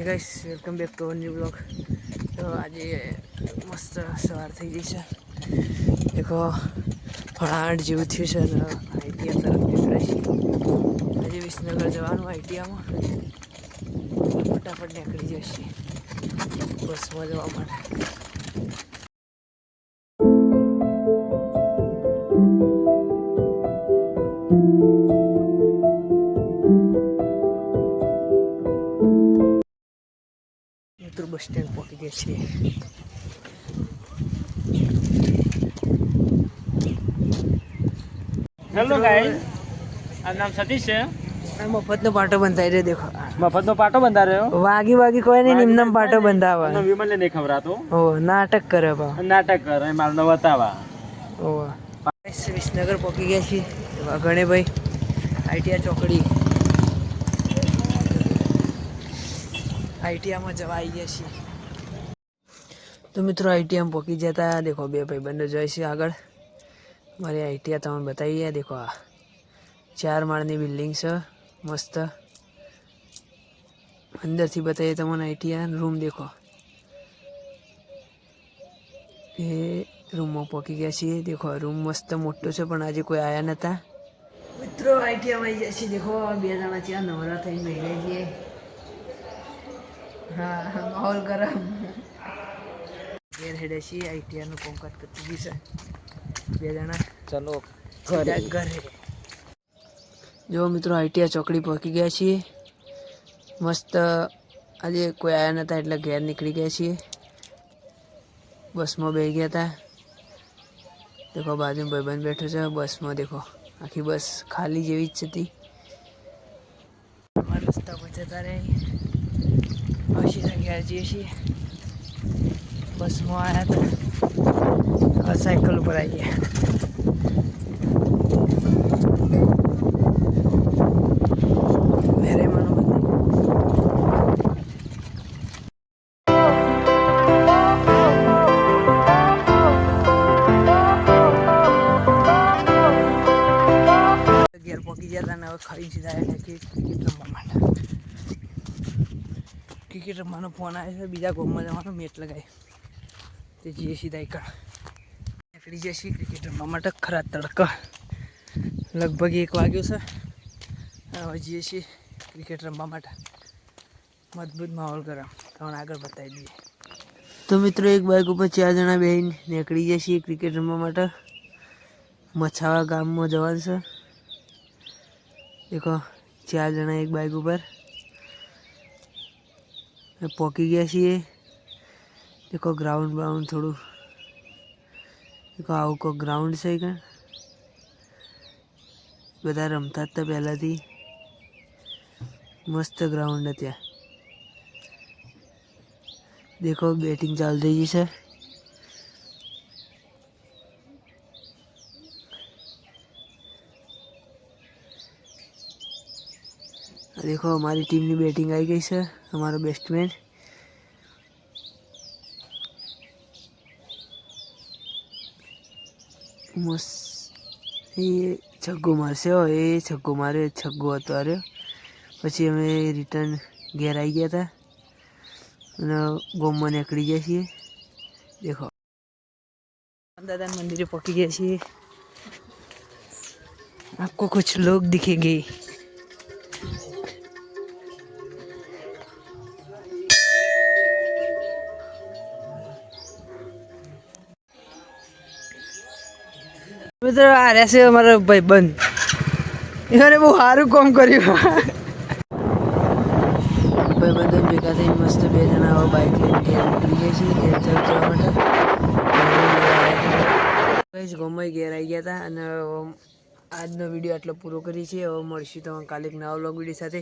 Welcome back to new blog તો આજે મસ્ત સવાર થઈ ગઈ છે. દેખો ફળાટ જેવું થયું છે અને આઈટીઆઈ તરફ નીકળે છે. આજે વિસનગર જવાનું આઈટીઆઈમાં. ફટાફટ નીકળી જશે બસમાં જવા માટે. બસ સ્ટેન્ડ પહોંચી ગયા છીએ હેલો ગાઈસ આ નામ સતીશ છે મફતનો પાટો બંધાઈ રહ્યો દેખો મફતનો પાટો બંધા રહ્યો વાગી વાગી કોઈ નહીં નિમનમ પાટો બંધાવે વિમલ નહીં ખવડાતો ઓ નાટક કરે બા નાટક કરે મારનો બતાવા ઓ વિસનગર પહોંચી ગયા છીએ ગણેભાઈ આઈટીઆઈ ચોકડી આઈટીઆઈમાં જવા આવી ગયા છીએ. તો મિત્રો આઈટીઆઈમાં પહોંચી જતા, દેખો બે ભાઈ બંને જાય છે આગળ. મારી આઈટીઆઈ તમને બતાવીએ, દેખો આ. ચાર માળની બિલ્ડિંગ છે, મસ્ત. અંદરથી બતાવીએ તમને આઈટીઆઈ રૂમ, દેખો. એ રૂમમાં પહોંચી ગયા છીએ, દેખો, રૂમ મસ્ત મોટો છે, પણ આજે કોઈ આવ્યા નતા. મિત્રો આઈટીઆઈ આવી ગયા છીએ, દેખો, બે જણા છે નવરા થઈને બેઠા છીએ. હા માહોલ ગરમ. ઘેર હેડે છીએ આઈટીઆઈ નું કોમકાજ કરતી ગયું છે. બે જણા ચલો. સીધા ઘરે. જો મિત્રો આઈટીઆઈ ચોકડી પહોંચી ગયા છીએ. મસ્ત આજે કોઈ આયા નતા એટલે ઘેર નીકળી ગયા છીએ. બસમાં બેસી ગયા હતા દેખો બાજુમાં ભાઈબંધ બેઠો છે. બસમાં દેખો આખી બસ ખાલી જેવી જ હતી રસ્તા પર જતા રહે. અશીના ઘેર જઈએ છીએ. બસમાં આવ્યા હતા. હવે સાયકલ ઉપર આવી ગયા ઘેર પહોંચી ગયા હતા કે ક્રિકેટ રમવા માટે ક્રિકેટ રમવાનો ફોન આવ્યો છે, બીજા ગોમમાં જવાનો મેચ લગાવી તે જઈએ સીધા એકણ નીકળી જઈએ છીએ ક્રિકેટ રમવા માટે ખરા તડકા. લગભગ એક વાગ્યો છે. હવે જઈએ છીએ ક્રિકેટ રમવા માટે. મજબૂત માહોલ ગરમ. તમને આગળ બતાવી દઈએ. તો મિત્રો, એક બાઇક ઉપર ચાર જણા બેહીને નીકળી જઈએ છીએ ક્રિકેટ રમવા માટે. મછાવા ગામમાં જવાનું છે. દેખો, ચાર જણા એક બાઇક ઉપર. ને ગયા છીએ. દેખો ગ્રાઉન્ડ બ્રાઉન્ડ થોડું. દેખો આવું કોઈ ગ્રાઉન્ડ છે કે? બધા રમતા હતા પહેલાંથી. મસ્ત ગ્રાઉન્ડ ત્યાં. દેખો બેટિંગ ચાલુ થઈ ગઈ છે. દેખો, અમારી ટીમની બેટિંગ આવી ગઈ છે, અમારો બેસ્ટમેન મસ્ત. એ છગ્ગો મારશે એ છગ્ગો માર્યો છગ્ગો હતો આર્યો પછી અમે રિટર્ન ઘેર આવી ગયા હતા અને ગોમમાં નીકળી ગયા છીએ. દેખો. દાદા મંદિરે પકી ગયા છીએ. આપકો કુછ લોગ ગઈ. મિત્રો, આ રહેશે અમારો ભાઈ બંધ એને બહુ સારું કામ કર્યું. ભાઈ બંધો ભેગા થઈને મસ્ત બે જણા આવો બાઇક લઈને ઘેર નીકળી ગયા છીએ ઘેર જવા માટે. કઈ ઘેર આવી ગયા હતા અને આજનો વીડિયો આટલો પૂરો કરી છે હવે મળશું તમે કાલે એક નવા વ્લોગ વીડિયો સાથે.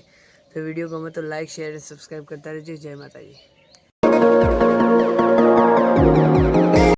તો વીડિયો ગમે તો લાઈક શેર અને સબસ્ક્રાઈબ કરતા રહેજો. જય માતાજી.